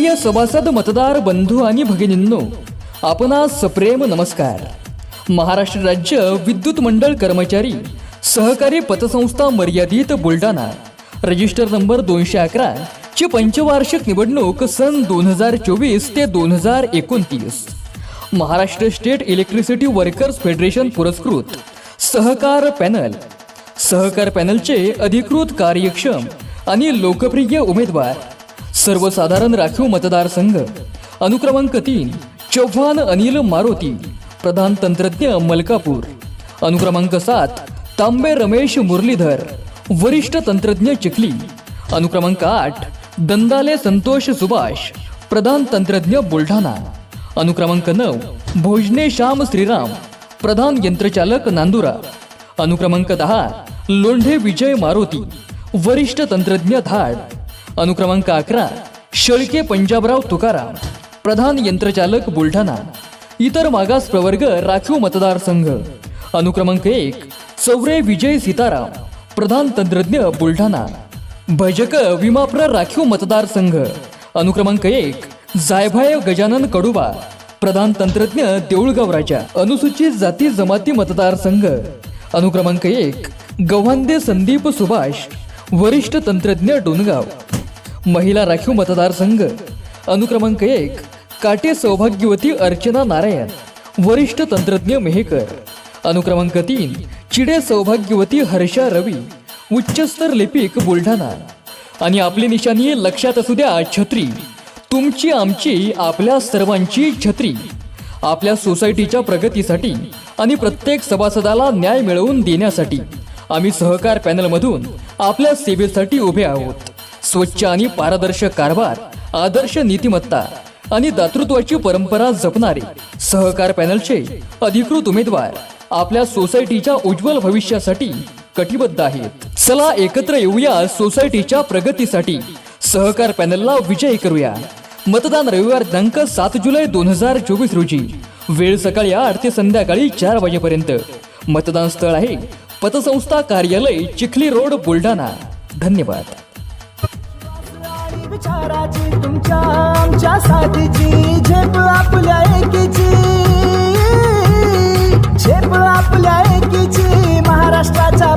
प्रिय सभासद मतदार बंधू आणि भगिनींनो आपणास सप्रेम नमस्कार. महाराष्ट्र राज्य विद्युत मंडळ कर्मचारी सहकारी पतसंस्था मर्यादित बुलढाणा रजिस्टर नंबर दोनशे अकरा ची पंचवार्षिक निवडणूक सन दोन हजार चोवीस ते दोन हजार एकोणतीस. Maharashtra state electricity workers federation पुरस्कृत सहकार पॅनल. सहकार पॅनलचे अधिकृत कार्यक्षम आणि लोकप्रिय उमेदवार सर्वसाधारण राखीव मतदारसंघ अनुक्रमांक तीन चव्हाण अनिल मारुती प्रधान तंत्रज्ञ मलकापूर. अनुक्रमांक सात तांबे रमेश मुरलीधर वरिष्ठ तंत्रज्ञ चिखली. अनुक्रमांक आठ दंदाले संतोष सुभाष प्रधान तंत्रज्ञ बुलढाणा. अनुक्रमांक नऊ भोजने श्याम श्रीराम प्रधान यंत्रचालक नांदुरा. अनुक्रमांक दहा लोंढे विजय मारुती वरिष्ठ तंत्रज्ञ धाड. अनुक्रमांक अकरा शेळके पंजाबराव तुकाराम प्रधान यंत्रचालक बुलढाणा इतर मागास प्रवर्ग राखीव मतदारसंघ अनुक्रमांक एक चौरे विजय सीताराम प्रधान तंत्रज्ञ बुलढाणा. भजक विमाप्र राखीव मतदारसंघ अनुक्रमांक एक जायभाय गजानन कडुबा प्रधान तंत्रज्ञ देऊळगाव राजा अनुसूचित जाती जमाती मतदारसंघ अनुक्रमांक एक गव्हांदे संदीप सुभाष वरिष्ठ तंत्रज्ञ डोनगाव महिला राखीव मतदारसंघ. अनुक्रमांक एक काटे सौभाग्यवती अर्चना नारायण वरिष्ठ तंत्रज्ञ मेहेकर. अनुक्रमांक तीन चिडे सौभाग्यवती हर्षा रवी उच्चस्तर लिपिक बुलढाणा. आणि आपली निशाणी लक्षात असू द्या छत्री. तुमची आमची आपल्या सर्वांची छत्री. आपल्या सोसायटीच्या प्रगतीसाठी आणि प्रत्येक सभासदाला न्याय मिळवून देण्यासाठी आम्ही सहकार पॅनलमधून आपल्या सेवेसाठी उभे आहोत. स्वच्छ आणि पारदर्शक कारभार आदर्श नीतिमत्ता आणि दातृत्वाची परंपरा जपणारे सहकार पॅनलचे अधिकृत उमेदवार आपल्या सोसायटीच्या उज्ज्वल भविष्यासाठी कटिबद्ध आहेत. चला एकत्र येऊया सोसायटीच्या प्रगतीसाठी. सहकार पॅनलला विजयी करूया. मतदान रविवार दिनांक सात जुलै दोन हजार चोवीस रोजी. वेळ सकाळी आठ ते संध्याकाळी चार वाजेपर्यंत. मतदान स्थळ आहे पतसंस्था कार्यालय चिखली रोड बुलढाणा. धन्यवाद. विचाराची तुमच्या आमच्या साथीची. झेप आपल्या एकीची. झेप आपल्या एकीची. महाराष्ट्राचा